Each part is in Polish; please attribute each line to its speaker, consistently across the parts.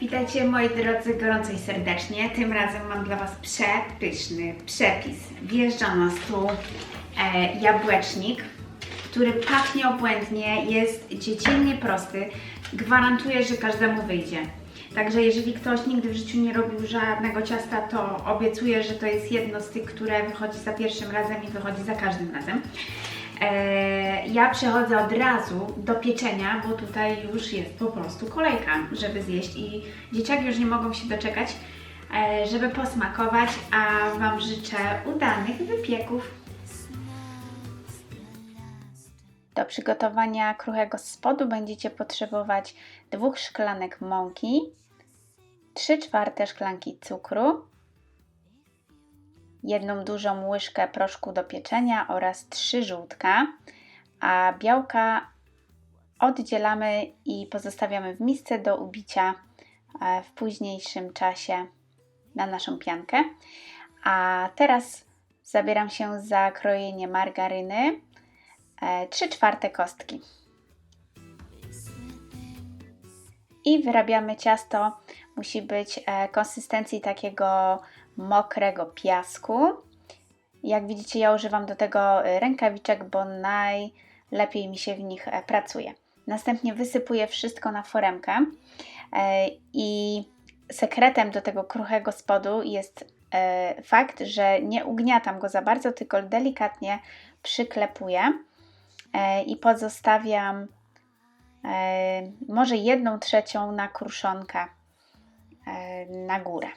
Speaker 1: Witajcie moi drodzy gorąco i serdecznie. Tym razem mam dla Was przepyszny przepis. Wjeżdża na stół e, jabłecznik, który pachnie obłędnie, jest dziecinnie prosty. Gwarantuję, że każdemu wyjdzie. Także jeżeli ktoś nigdy w życiu nie robił żadnego ciasta, to obiecuję, że to jest jedno z tych, które wychodzi za pierwszym razem i wychodzi za każdym razem. E, ja przechodzę od razu do pieczenia, bo tutaj już jest po prostu kolejka, żeby zjeść i dzieciaki już nie mogą się doczekać, e, żeby posmakować, a Wam życzę udanych wypieków. Do przygotowania kruchego spodu będziecie potrzebować dwóch szklanek mąki, 3 czwarte szklanki cukru, jedną dużą łyżkę proszku do pieczenia oraz trzy żółtka, a białka oddzielamy i pozostawiamy w misce do ubicia e, w późniejszym czasie na naszą piankę. A teraz zabieram się za krojenie margaryny. 3 czwarte kostki. I wyrabiamy ciasto. Musi być e, konsystencji takiego mokrego piasku. Jak widzicie, ja używam do tego e, rękawiczek, bo najlepiej mi się w nich e, pracuje. Następnie wysypuję wszystko na foremkę i sekretem do tego kruchego spodu jest fakt, że nie ugniatam go za bardzo, tylko delikatnie przyklepuję i pozostawiam może jedną trzecią na kruszonkę na górę.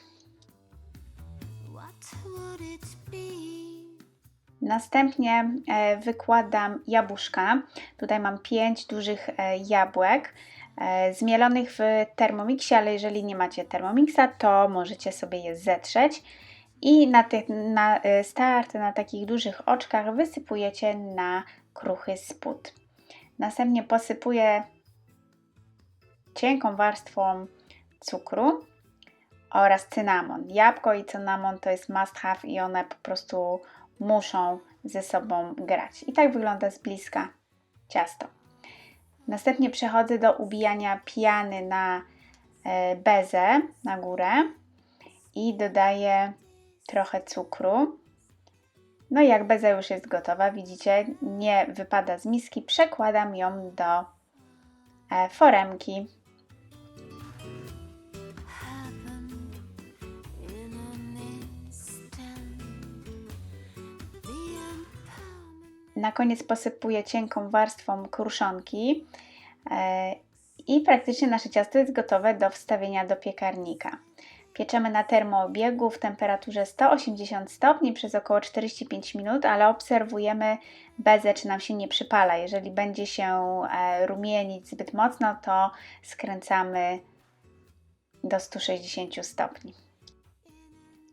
Speaker 1: Następnie e, wykładam jabłuszka. Tutaj mam 5 dużych e, jabłek e, zmielonych w Thermomixie, ale jeżeli nie macie Thermomixa, to możecie sobie je zetrzeć. I na, tych, na start, na takich dużych oczkach wysypujecie na kruchy spód. Następnie posypuję cienką warstwą cukru oraz cynamon. Jabłko i cynamon to jest must have i one po prostu muszą ze sobą grać. I tak wygląda z bliska ciasto. Następnie przechodzę do ubijania piany na e, bezę na górę i dodaję trochę cukru. No i jak beza już jest gotowa, widzicie, nie wypada z miski, przekładam ją do e, foremki Na koniec posypuję cienką warstwą kruszonki e, i praktycznie nasze ciasto jest gotowe do wstawienia do piekarnika. Pieczemy na termoobiegu w temperaturze 180 stopni przez około 45 minut, ale obserwujemy bezę, czy nam się nie przypala. Jeżeli będzie się e, rumienić zbyt mocno, to skręcamy do 160 stopni.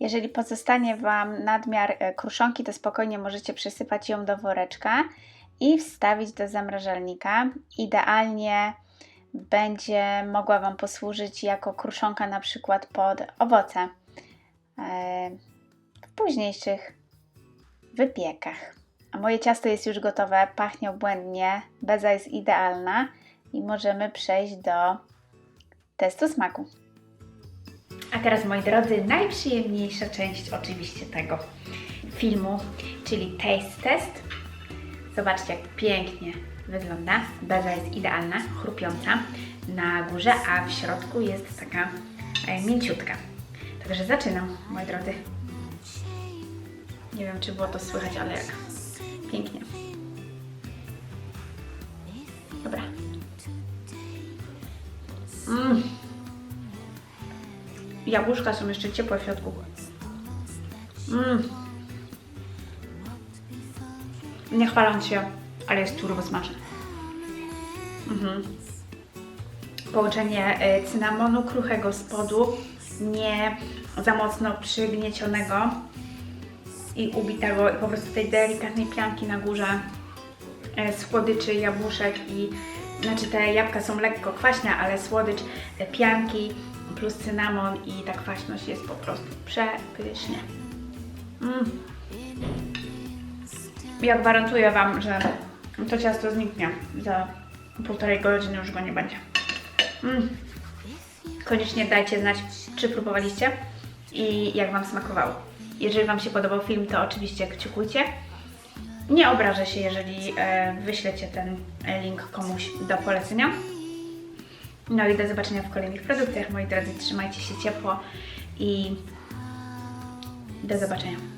Speaker 1: Jeżeli pozostanie Wam nadmiar e, kruszonki, to spokojnie możecie przysypać ją do woreczka i wstawić do zamrażalnika. Idealnie będzie mogła Wam posłużyć jako kruszonka na przykład pod owoce e, w późniejszych wypiekach. A moje ciasto jest już gotowe, pachnie obłędnie, beza jest idealna i możemy przejść do testu smaku. Teraz, moi drodzy, najprzyjemniejsza część oczywiście tego filmu, czyli taste test. Zobaczcie, jak pięknie wygląda. Beza jest idealna, chrupiąca na górze, a w środku jest taka e, mięciutka. Także zaczynam, moi drodzy. Nie wiem, czy było to słychać, ale jak pięknie. Jabłuszka są jeszcze ciepłe w środku. Mmm. Nie chwaląc się, ale jest turbo smaczne. Mhm. Połączenie y, cynamonu kruchego spodu, nie za mocno przygniecionego i ubitego i po prostu tej delikatnej pianki na górze y, słodyczy, jabłuszek i znaczy te jabłka są lekko kwaśne, ale słodycz pianki plus cynamon i ta kwaśność jest po prostu przepysznie. Mm. Ja gwarantuję Wam, że to ciasto zniknie. Za półtorej godziny już go nie będzie. Mm. Koniecznie dajcie znać, czy próbowaliście i jak Wam smakowało. Jeżeli Wam się podobał film, to oczywiście kciukujcie. Nie obrażę się, jeżeli e, wyślecie ten e, link komuś do polecenia. No i do zobaczenia w kolejnych produkcjach, moi drodzy. Trzymajcie się ciepło i do zobaczenia.